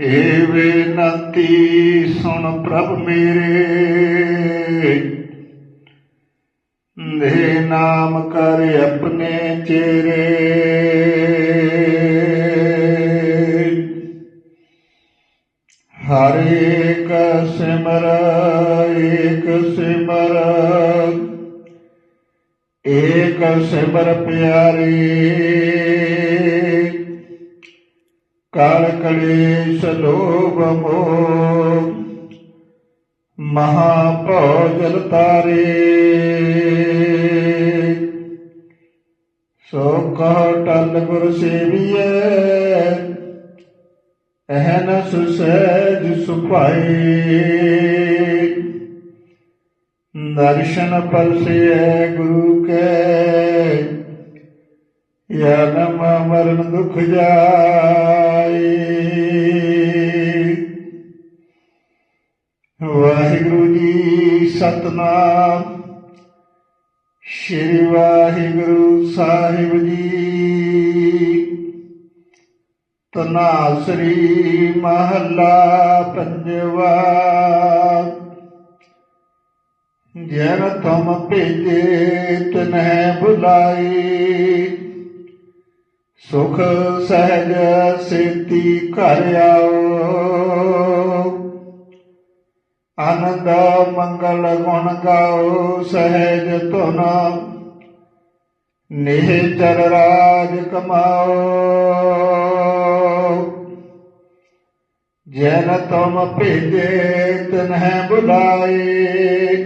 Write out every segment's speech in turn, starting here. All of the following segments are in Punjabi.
ਏ ਬੇਨਤੀ ਸੁਣ ਪ੍ਰਭ ਮੇਰੇ। ਦੇ ਨਾਮ ਕਰ ਆਪਣੇ ਚੇਰੇ। ਹਰ ਏਕ ਸਿਮਰ ਏਕ ਸਿਮਰ। ਏਕ ਸਿਮਰ ਪਿਆਰੇ। ਕਾਲ ਕਲੇਸ਼ ਲੋਭ ਮੋਹ ਮਹਾ ਭੋਜਲ ਤਾਰੇ। ਸੋ ਕਹ ਟਲ ਗੁਰ ਸੇਵੀਐ ਅਹਨ ਸੁਸਹਿਜ ਸੁਭਾਈ ਦਰਸ਼ਨ ਪਰਸਿਐ ਗੁਰੂ ਕੈ ਜਨਮ ਮਰਨ ਦੁਖ ਜਾਈ ਵਾਹਿਗੁਰੂ ਜੀ ਸਤਨਾਮ। ਸ਼੍ਰੀ ਵਾਹਿਗੁਰੂ ਸਾਹਿਬ ਜੀ। ਤਨਾ ਸ੍ਰੀ ਮਹੱਲਾ ਪੰਜਵਾ। ਜਨ ਤੁਮ ਭੇਜੇ ਤਨਹਿ ਬੁਲਾਈ ਸੁਖ ਸਹਿਜ ਸੇਤੀ ਘਰ ਆਓ। ਆਨੰਦ ਮੰਗਲ ਗੁਣ ਗਾਓ ਸਹਿਜ ਧੁਨ। ਨਿਹਚਰ ਰਾਜ ਕਮਾਓ। ਜਨ ਤੁਮ ਭੇਜੇ ਤਨਹਿ ਬੁਲਾਏ।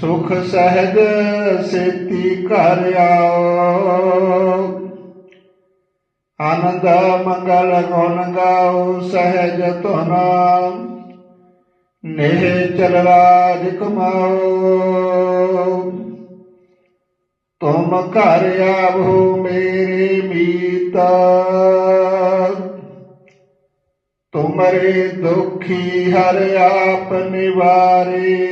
ਸੁਖ ਸਹਿਜ ਸੇਤੀ ਘਰ ਆਓ। ਆਨੰਦ ਮੰਗਲ ਗੁਣ ਗਾਓ ਸਹਿਜ ਧੁਨ। ਨੇਹ ਚਲ ਰਾਜ ਕਮਾਓ। ਤੁਮ ਘਰ ਆਵੋ ਮੇਰੇ ਮੀਤਾ। ਤੁਮਰੇ ਦੁਖੀ ਹਰ ਆਪ ਨਿਵਾਰੇ।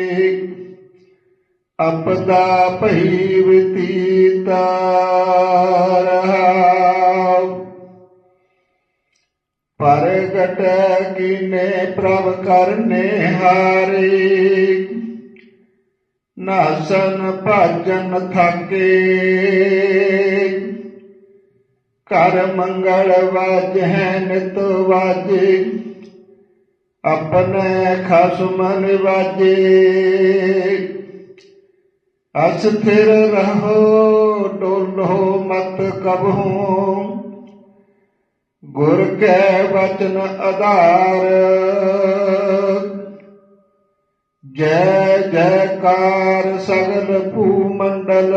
ਅਪਦਾ ਭਈ ਬਤੀਤਾ ਪ੍ਰਗਟ ਕੀਨੇ ਪ੍ਰਭ ਕਰਨੇ ਹਾਰੇ। ਨਾਸਨ ਭਜਨ ਥਾਕੇ। ਕਰ ਮੰਗਲ ਵਾਜੈ ਨਿਤ ਵਾਜੇ। ਆਪਣੇ ਖਸਮ ਨਿਵਾਜੇ ਅਸਥਿਰ ਰਹੋ, ਡੋਲੋ ਮਤ ਕਬਹੂ। ਗੁਰ ਕੈ ਵਚਨ ਆਧਾਰ। ਜੈ ਜੈਕਾਰ ਸਗਲ ਭੂ ਮੰਡਲ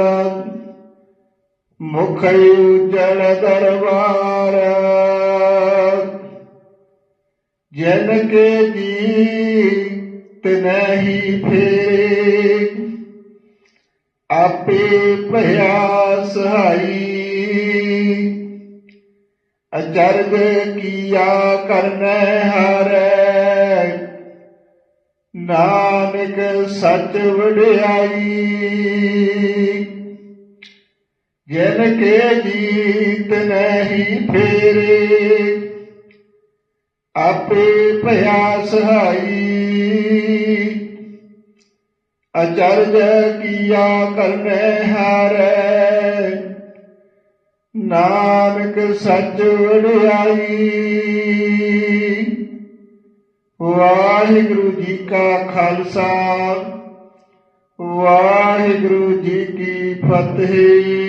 ਮੁਖ ਉਜਲ ਦਰਬਾਰ। ਜਨ ਕੇ ਜੀ ਤਨਹੀ ਫੇਰੇ, ਆਪੇ ਭਇਆ ਸਹਾਈ। ਅਚਰਜ ਕੀਆ ਕਰਨੈ ਹਾਰੈ। ਨਾਨਕ ਸਚ ਵਡਿਆਈ, ਜਿਨ ਕੇ ਜੀਤ ਨਹੀਂ ਫੇਰੇ, ਆਪੇ ਭਇਆ ਸਹਾਈ। ਅਚਰਜ ਕੀਆ ਕਰਨੈ ਹਾਰੈ। ਨਾਨਕ ਸੱਚ ਵਡਿਆਈ। ਵਾਹਿਗੁਰੂ ਜੀ ਕਾ ਖਾਲਸਾ। ਵਾਹਿਗੁਰੂ ਜੀ ਕੀ ਫਤਿਹ।